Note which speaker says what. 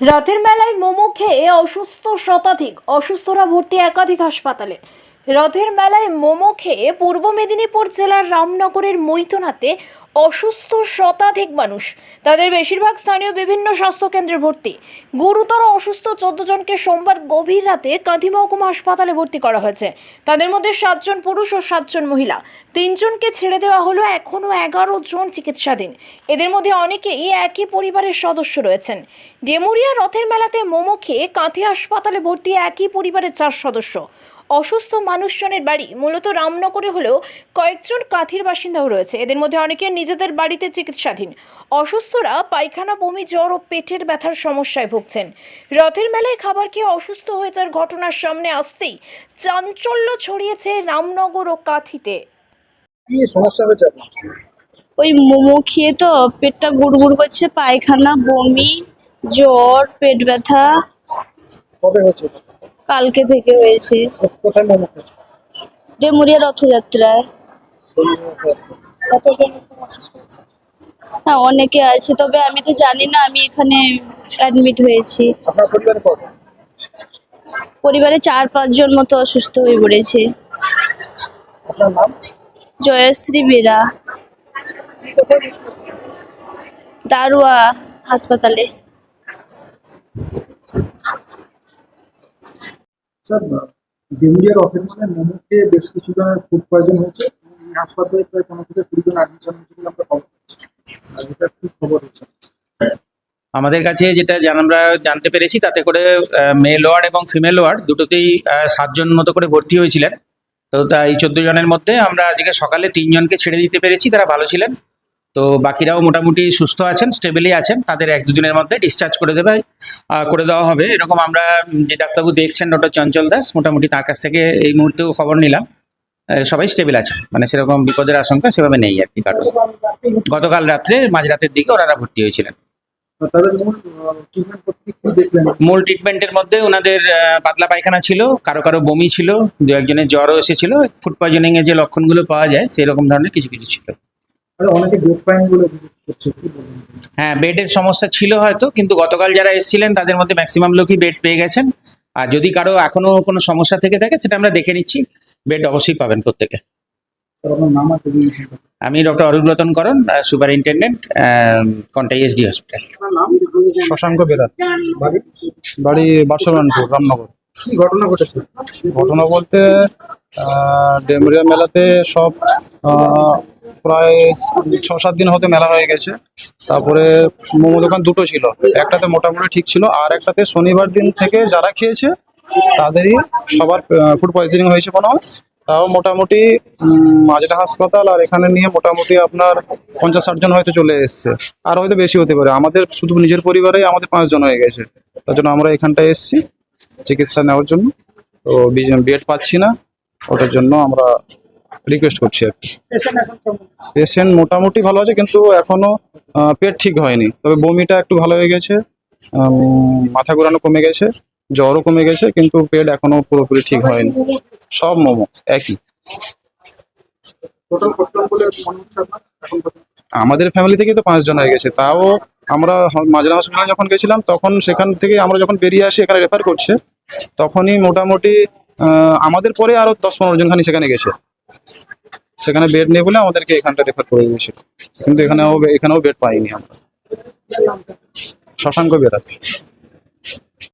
Speaker 1: রথের মেলায় মোমো খেয়ে অসুস্থ শতাধিক, অসুস্থরা ভর্তি একাধিক হাসপাতালে। রথের মেলায় মোমো খেয়ে পূর্ব মেদিনীপুর জেলার রামনগরের মৈতনাতে অসুস্থ শতাধিক মানুষ। তাদের বেশিরভাগ স্থানীয় বিভিন্ন স্বাস্থ্যকেন্দ্রে ভর্তি। গুরুতর অসুস্থ চোদ্দ জনকে সোমবার গভীর রাতে কাঁথি মহকুমা হাসপাতালে ভর্তি করা হয়েছে। তাদের মধ্যে সাতজন পুরুষ ও সাতজন মহিলা। তিনজনকে ছেড়ে দেওয়া হলো এখনও এগারো জন চিকিৎসাধীন। এদের মধ্যে অনেকেই একই পরিবারের সদস্য রয়েছেন। ডেমুরিয়া রথের মেলাতে মোমো খেয়ে কাঁথি হাসপাতালে ভর্তি একই পরিবারের চার সদস্য। অসুস্থ মানুষজনের বাড়ি মূলত রামনগরে হলেও কয়েকজন কাঁথির বাসিন্দাও রয়েছে। এদের মধ্যে অনেকে নিজেদের বাড়িতে চিকিৎসাধীন। অসুস্থরা পায়খানা বমি জ্বর ও পেটের ব্যথার সমস্যায় ভুগছেন। রথের মেলায় খাবার খেয়ে অসুস্থ হয়ে যাওয়ার ঘটনার সামনে আসতেই চাঞ্চল্য ছড়িয়েছে রামনগর ও কাঁথিতে।
Speaker 2: কি সমস্যা হয়েছে
Speaker 3: ওই মোমো খেয়ে তো পেটটা গুড়গুড় করছে পায়খানা বমি জ্বর পেট ব্যথা।
Speaker 2: কবে হচ্ছে
Speaker 3: কালকে থেকে হয়েছে। ডেমুরিয়া রথযাত্রায়। হ্যাঁ অনেকে আছে তবে আমি তো জানি না আমি এখানে অ্যাডমিট হয়েছি।
Speaker 2: পরিবারে
Speaker 3: চার পাঁচজন মতো অসুস্থ হয়ে পড়েছে। জয়শ্রী বেরা। দারুয়া হাসপাতালে।
Speaker 2: বেশ কিছু জনের ফুড পয়জন হয়েছে হাসপাতালে প্রায় কুড়ি জন অ্যাডমিশন হয়েছে বলে আমরা খবর এটা কি খবর হচ্ছে
Speaker 4: আমাদের কাছে যেটা আমরা জানতে পেরেছি, তাতে করে মেল ওয়ার্ড এবং ফিমেল ওয়ার্ড দুটোতেই সাতজন মতো করে ভর্তি হয়েছিলেন। তো তাই চোদ্দ জনের মধ্যে আমরা আজকে সকালে তিনজনকে ছেড়ে দিতে পেরেছি, তারা ভালো ছিলেন। তো বাকিরাও মোটামুটি সুস্থ আছেন স্টেবলি আছেন তাদের এক দুদিনের মধ্যে ডিসচার্জ করে দেবে করে দেওয়া হবে। এরকম আমরা যে ডাক্তারবাবু দেখছেন ডক্টর চঞ্চল দাস মোটামুটি তার কাছ থেকে এই মুহূর্তেও খবর নিলাম। সবাই স্টেবল আছে। মানে সেরকম বিপদের আশঙ্কা সেভাবে নেই আর কি কারণ গতকাল রাত্রে মাঝরাতের দিকে ওনারা ভর্তি হয়েছিলেন।
Speaker 2: মূল
Speaker 4: ট্রিটমেন্টের মধ্যে ওনাদের পাতলা পায়খানা ছিল কারও কারও বমি ছিল দু একজনের জ্বরও এসেছিল ফুড পয়জনিং এর যে লক্ষণগুলো পাওয়া যায় সেই রকম ধরনের কিছু কিছু ছিল।
Speaker 2: অনেকে ডেট পাইন বলে করছে কি বলবেন?
Speaker 4: হ্যাঁ বেডের সমস্যা ছিল হয়তো কিন্তু গতকাল যারা এসেছিলেন তাদের মধ্যে ম্যাক্সিমাম লোকই বেড পেয়ে গেছেন। আর যদি কারও এখনও কোনো সমস্যা থেকে থাকে সেটা আমরা দেখে নিচ্ছি। বেড অবশ্যই পাবেন প্রত্যেকে। আমি doctor Arubratan Karan superintendent Contai SD hospital
Speaker 5: Shashank বেদার
Speaker 2: বাড়ি?
Speaker 5: বাড়ি বাসবানপুর রামনগর।
Speaker 2: ঘটনা ঘটেছে?
Speaker 5: ঘটনা বলতে ডেমরিয়া মেলাতে সব প্রায় ছ সাত দিন হতে মেলা হয়ে গেছে। তারপরে মোমো দোকান দুটো ছিল। একটাতে মোটামুটি ঠিক ছিল, আর একটাতে শনিবার দিন থেকে যারা খেয়েছে, তাদেরই সবার ফুড পয়জনিং হয়েছে কোনো তাও মোটামুটি মাজরা হাসপাতাল, আর এখানে নিয়ে মোটামুটি আপনার পঞ্চাশ ষাট জন হয়তো চলে এসছে। আর হয়তো বেশি হতে পারে। আমাদের শুধু নিজের পরিবারে আমাদের পাঁচজন হয়ে গেছে। তার জন্য আমরা এখানটায় এসেছি চিকিৎসা নেওয়ার জন্য। তো বেড পাচ্ছি না। ওটার জন্য আমরা রিকোয়েস্ট করছি আর কি।
Speaker 2: পেশেন্ট
Speaker 5: মোটামুটি ভালো আছে কিন্তু এখনও পেট ঠিক হয়নি। তবে বমিটা একটু ভালো হয়ে গেছে মাথা ঘোরানো কমে গেছে জ্বরও কমে গেছে কিন্তু পেট এখনও পুরোপুরি ঠিক হয়নি। সব মোমো একই।
Speaker 2: মনে?
Speaker 5: আমাদের ফ্যামিলি থেকে তো পাঁচজন হয়ে গেছে। তাও আমরা মাজরা হসপিটালে যখন গেছিলাম তখন সেখান থেকে আমরা যখন বেরিয়ে আসি এখানে রেফার করছে তখনই মোটামুটি আমাদের পরে আরও দশ পনেরো জন খানি সেখানে গেছে। সেখানে বেড নেই বলে আমাদেরকে এখানটা রেফার করে দিয়েছিল। কিন্তু এখানেও এখানেও বেড পাইনি আমরা। শশাঙ্ক বেরাত।